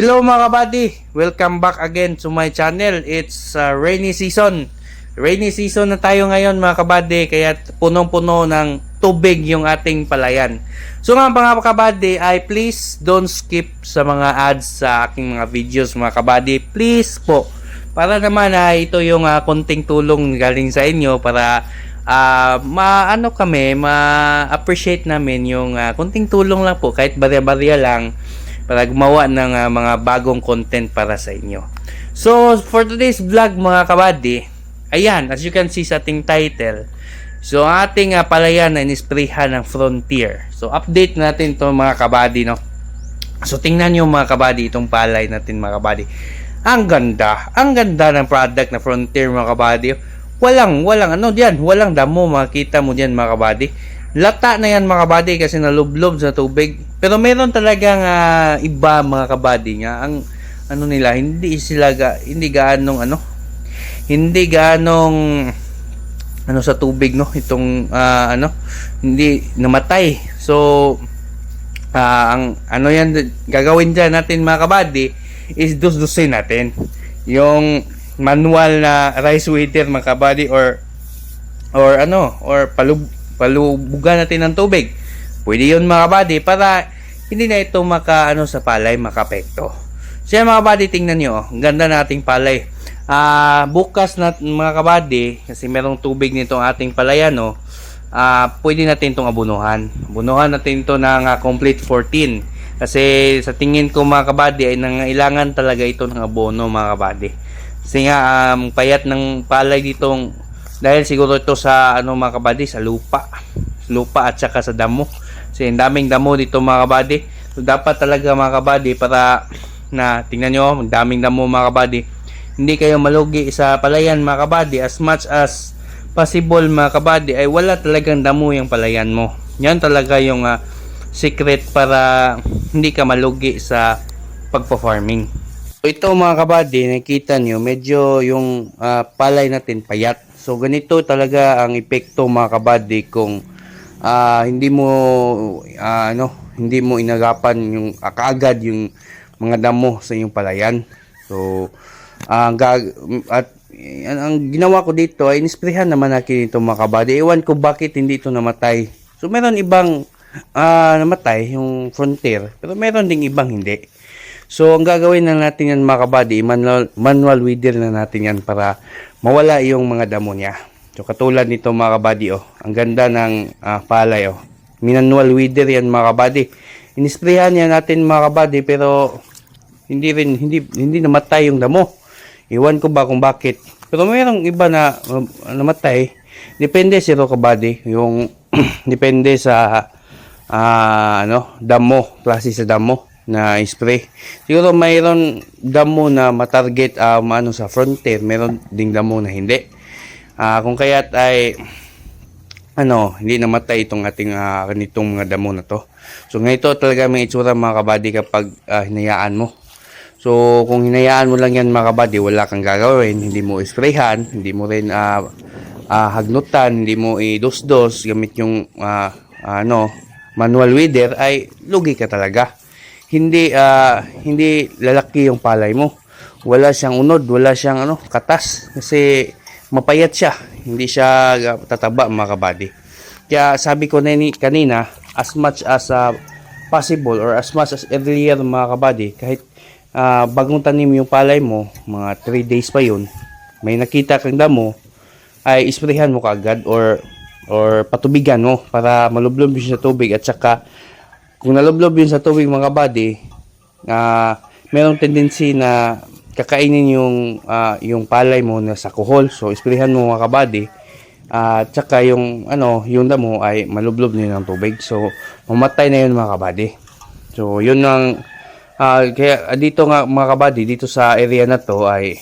Hello mga kabady! Welcome back again to my channel. It's uh, rainy season. Rainy season na tayo ngayon mga kabady kaya punong-puno ng tubig yung ating palayan. So nga mga kabady ay please don't skip sa mga ads sa aking mga videos mga kabady. Please po. Para naman ay ito yung uh, konting tulong galing sa inyo para ah maano kami, ma-appreciate namin yung ah, konting tulong lang po kahit barya-barya lang para gumawa ng ah, mga bagong content para sa inyo. So, for today's vlog mga kabady, ayan, as you can see sa ating title, so ating uh, palayan na inisprehan ng Frontier. So, update natin to mga kabady, no? So, tingnan nyo mga kabady, itong palay natin mga kabady. Ang ganda, ang ganda ng product na Frontier mga kabady. Walang, walang, ano diyan, walang damo, makita mo diyan mga kabady. Lata na yan mga kabady kasi nalublob sa tubig. Pero meron talagang ah, iba mga kabady nga ang ano nila hindi sila ga, hindi gaanong ano hindi gaanong ano sa tubig no itong ah, ano hindi namatay. So ah, ang ano yan gagawin dyan natin mga kabady is dus-dusin natin yung manual na rice waiter mga kabady or or ano or palub palubugan natin ng tubig. Pwede yun mga kabady para hindi na ito maka ano sa palay makapekto. So yan mga kabady tingnan nyo oh, ang ganda nating palay. Ah bukas na mga kabady kasi merong tubig nitong ating palayan no ah pwede natin itong abunuhan. Abunuhan natin ito ng ah, complete 14 kasi sa tingin ko mga kabady ay nangailangan talaga ito ng abono mga kabady kasi nga um, payat ng palay ditong dahil siguro ito sa ano mga kabady sa lupa. Lupa at saka sa damo. Kasi ang daming damo dito mga kabady. So dapat talaga mga kabady para na tingnan nyo ang daming damo mga kabady. Hindi kayo malugi sa palayan mga kabady. As much as possible mga kabady ay wala talagang damo yung palayan mo. Yan talaga yung ah, secret para hindi ka malugi sa pagpa-farming So, ito mga kabady, nakita nyo, medyo yung ah, palay natin payat. So, ganito talaga ang epekto mga kabady kung ah, hindi mo ah, ano, hindi mo inagapan yung kaagad yung mga damo sa iyong palayan. So, ang gag at ang, ang ginawa ko dito ay inisprehan naman natin ito mga kabady. Ewan ko bakit hindi ito namatay. So, meron ibang ah, namatay, yung frontier, pero meron ding ibang hindi. So, ang gagawin na natin yan mga kabady, manual, manual weeder na natin yan para mawala yung mga damo niya. So, katulad nito mga kabady, oh. Ang ganda ng ah, palay, oh. Manual weeder yan mga kabady. Inisprehan yan natin mga kabady, pero hindi rin, hindi, hindi namatay yung damo. Iwan ko ba kung bakit. Pero mayroong iba na uh, namatay. Depende siro kabady. Yung, depende sa ah ano, damo, klase sa damo na spray. Siguro mayroon damo na matarget um, ano sa frontier, mayroon ding damo na hindi. Ah, kung kaya't ay ano, hindi namatay itong ating uh, ganitong mga damo na to. So ganito talaga may itsura mga kabady kapag ah, hinayaan mo. So kung hinayaan mo lang yan mga kabady, wala kang gagawin, hindi mo isprayhan, hindi mo rin ah, ah, hagnutan, hindi mo i-dos-dos gamit yung ah, ano, manual weeder ay lugi ka talaga hindi ah, hindi lalaki yung palay mo. Wala siyang unod, wala siyang ano, katas kasi mapayat siya. Hindi siya tataba mga kabady. Kaya sabi ko na ni kanina, as much as ah, possible or as much as year mga kabady, kahit ah, bagong tanim yung palay mo, mga 3 days pa yun, may nakita kang damo, ay isprehan mo kaagad or or patubigan mo para malublob yun sa tubig at saka kung nalublob yun sa tubig mga body, ah merong tendency na kakainin yung ah, yung palay mo na sa kuhol. So, isprehan mo mga kabady. at saka yung ano, yung damo ay malublob yun ng tubig. So, mamatay na yun mga kabady. So, yun ang ah, kaya ah, dito nga mga kabady, dito sa area na to ay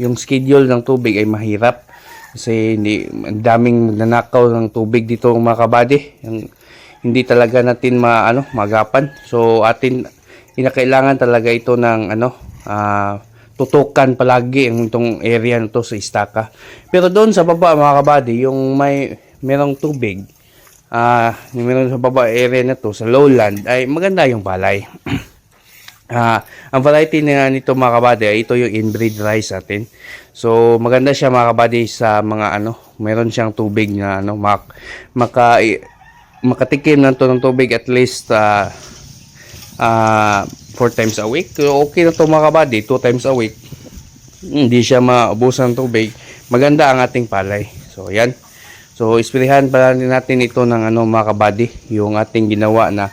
yung schedule ng tubig ay mahirap. Kasi hindi, ang daming nanakaw ng tubig dito mga kabady. Yung, hindi talaga natin maano magapan. So atin inakailangan talaga ito ng ano ah, tutukan palagi ang itong area na to sa istaka. Pero doon sa baba mga kabady, yung may merong tubig, ah, yung meron sa baba area na to sa lowland ay maganda yung palay. Ah, ang variety na nito mga kabady, ito yung inbreed rice natin. So, maganda siya mga kabady sa mga ano, meron siyang tubig na ano, mak maka makatikim ng to ng tubig at least ah ah, four times a week. Okay na to mga kabady, two times a week. Hindi siya maubusan ng tubig. Maganda ang ating palay. So, yan. So, ispirihan pala natin ito ng ano mga kabady, yung ating ginawa na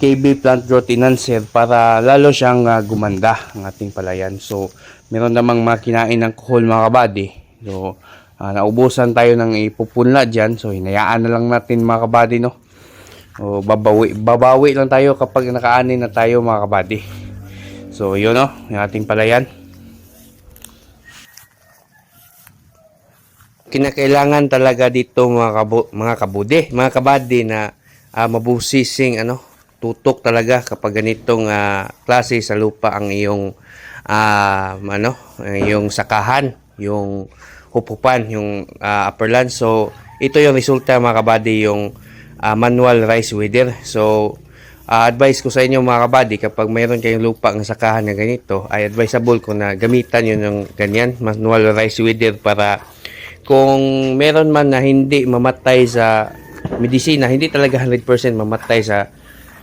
KB plant growth enhancer para lalo siyang ah, gumanda ang ating palayan. So, meron namang makinain ng kuhol mga kabady. So, ah, naubusan tayo ng ipupunla dyan. So, hinayaan na lang natin mga kabady, no? O, babawi, babawi lang tayo kapag nakaanin na tayo mga kabady. So, yun, no? Yung ating palayan. kinakailangan talaga dito mga kabu mga kabude, mga kabady na ah, mabusising ano, tutok talaga kapag ganitong ah, klase sa lupa ang iyong ah, ano, yung sakahan, yung hupupan, yung ah, upperland. So ito yung resulta mga kabady yung ah, manual rice weeder. So ah, advice ko sa inyo mga kabady kapag mayroon kayong lupa ng sakahan na ganito ay advisable ko na gamitan yun ng ganyan manual rice weeder para kung meron man na hindi mamatay sa medisina, hindi talaga 100% mamatay sa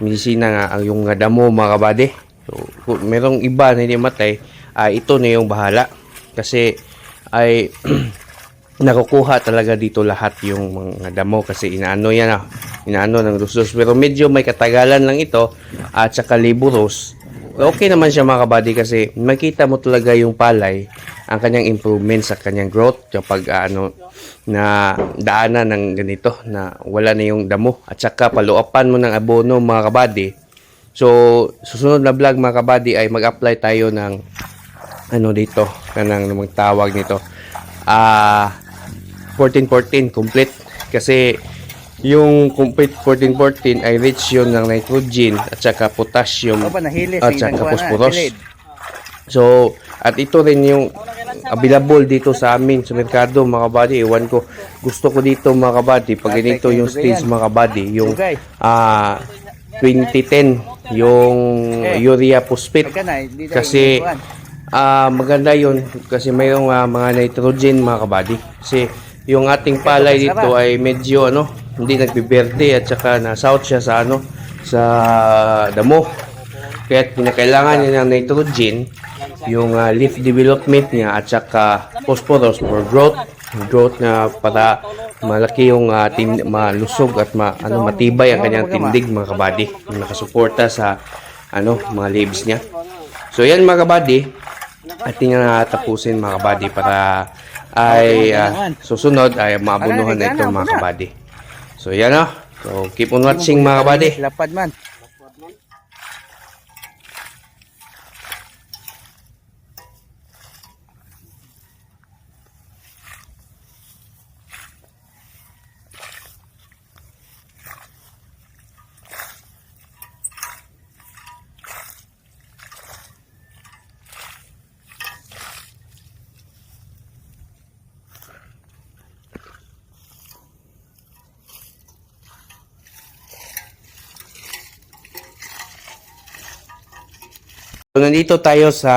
medisina nga ang yung damo mga kabady. So, kung merong iba na hindi mamatay, ah, ito na yung bahala. Kasi ay nakukuha talaga dito lahat yung mga damo kasi inaano yan ah, inaano ng lusos. Pero medyo may katagalan lang ito at saka liburos. Okay naman siya mga kabady kasi makita mo talaga yung palay ang kanyang improvement sa kanyang growth kapag ah, ano na daanan ng ganito na wala na yung damo at saka paluapan mo ng abono mga kabady. So susunod na vlog mga kabady ay mag-apply tayo ng ano dito kanang namang tawag nito ah 1414 complete kasi yung complete 1414 ay rich yun ng nitrogen at saka potassium at sa saka phosphorus. So, at ito rin yung available dito sa amin sa merkado mga kabady. Ewan ko, gusto ko dito mga kabady. Pag ganito yung stage mga kabady, yung Dugay. ah 2010, yung urea phosphate. Kasi ah maganda yun kasi mayroong ah, mga nitrogen mga kabady. Kasi yung ating palay dito ay medyo ano, hindi nagbiberde at saka na south siya sa ano sa damo. Kaya kinakailangan niya ng nitrogen yung ah, leaf development niya at saka phosphorus for growth. Growth na para malaki yung ah, tin- malusog at ma, ano matibay ang kanyang tindig mga kabady. Nakasuporta sa ano mga leaves niya. So yan mga kabady. Ating na tapusin mga kabady para ay ah, susunod ay maabunuhan na ito mga kabady. So yan ah so keep on watching mga kabady. Lapad man. So, nandito tayo sa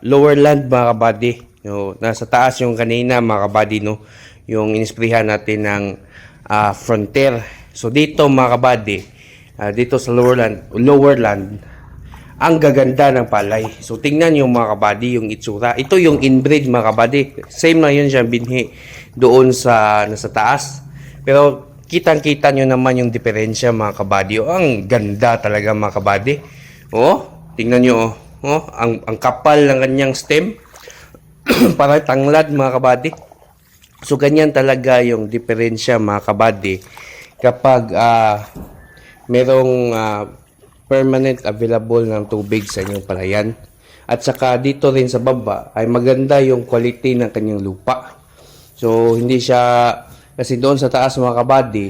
lower land mga kabady. No, nasa taas yung kanina mga kabady, no? Yung inisprihan natin ng ah, frontier. So dito mga kabady, ah, dito sa lower land, lower land, ang gaganda ng palay. So tingnan yung mga kabady, yung itsura. Ito yung inbreed mga kabady. Same na yun siya binhi doon sa nasa taas. Pero kitang-kita nyo naman yung diferensya mga kabady. Oh, ang ganda talaga mga kabady. Oh, tingnan nyo oh. Oh, ang, ang kapal ng kanyang stem. Para tanglad mga kabady. So ganyan talaga yung diferensya mga kabady kapag ah, merong ah, permanent available ng tubig sa inyong palayan. At saka dito rin sa baba ay maganda yung quality ng kanyang lupa. So hindi siya kasi doon sa taas mga kabady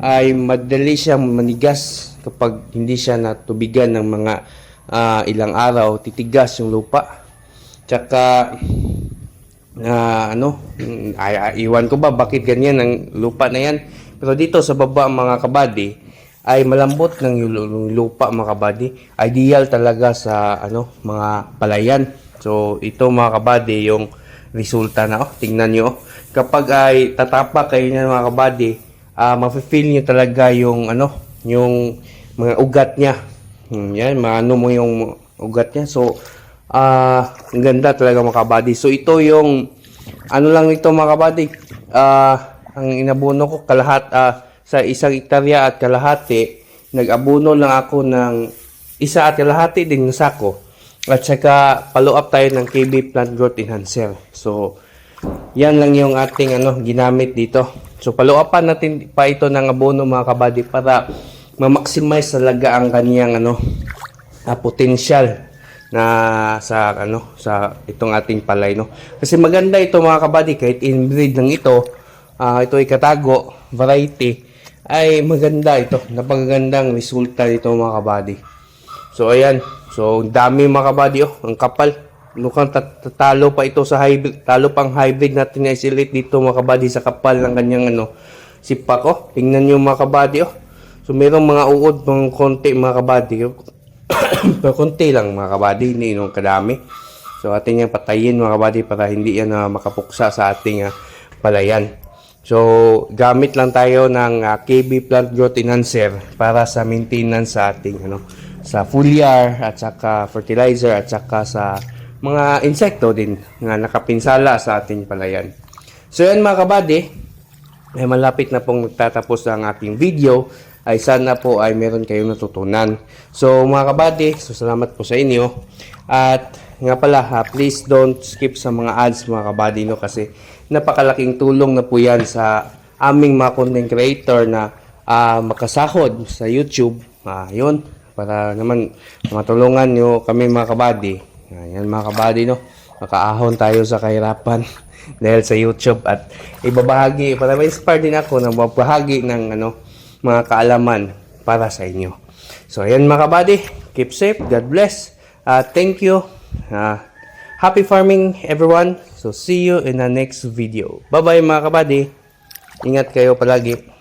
ay madali siyang manigas kapag hindi siya natubigan ng mga ah, ilang araw titigas yung lupa. Tsaka na ano, ay, iwan ko ba bakit ganyan ang lupa na yan. Pero dito sa baba mga kabady ay malambot ng lupa mga kabady. Ideal talaga sa ano mga palayan. So ito mga kabady yung resulta na oh. Tingnan nyo oh. Kapag ay tatapak kayo niyan mga kabady, ah mafe-feel nyo talaga yung ano, yung mga ugat niya. Hmm, yan, maano mo yung ugat niya. So ah ang ganda talaga mga kabady. So ito yung ano lang ito mga kabady. Ah ang inabuno ko kalahat ah, sa isang hektarya at kalahati, nag-abuno lang ako ng isa at kalahati din ng sako. At saka follow up tayo ng KB Plant Growth Enhancer. So, yan lang yung ating ano ginamit dito. So, follow upan natin pa ito ng abono mga kabady para ma-maximize talaga ang kaniyang ano ah, potential na sa ano sa itong ating palay no. Kasi maganda ito mga kabady kahit inbreed ng ito, ah, ito ay katago variety ay maganda ito. Napakagandang resulta dito mga kabady. So ayan. So dami mga kabady oh, ang kapal. Mukhang tat- tatalo pa ito sa hybrid, talo pang hybrid natin na isolate dito mga kabady sa kapal ng kanyang ano sipak oh. Tingnan niyo mga kabady oh. So merong mga uod mga konti mga kabady. Pero konti lang mga kabady, hindi nung kadami. So ating yung patayin mga kabady para hindi yan na makapuksa sa ating ah, palayan. So gamit lang tayo ng ah, KB Plant Growth Enhancer para sa maintenance sa ating ano sa foliar at saka fertilizer at saka sa mga insekto din na nakapinsala sa ating palayan. So yan mga kabady, ay malapit na pong magtatapos ang ating video ay sana po ay meron kayong natutunan. So mga kabady, so salamat po sa inyo. At nga pala, ha, please don't skip sa mga ads mga kabady no kasi napakalaking tulong na po yan sa aming mga content creator na ah, makasahod sa YouTube. Ah, yun, para naman matulungan nyo kami mga kabady. Ayan mga kabady no, makaahon tayo sa kahirapan dahil sa YouTube at ibabahagi para ma-inspire din ako na magbahagi ng ano mga kaalaman para sa inyo. So ayan mga kabady, keep safe, God bless. Uh, thank you. Uh, happy farming everyone. So see you in the next video. Bye bye mga kabady. Ingat kayo palagi.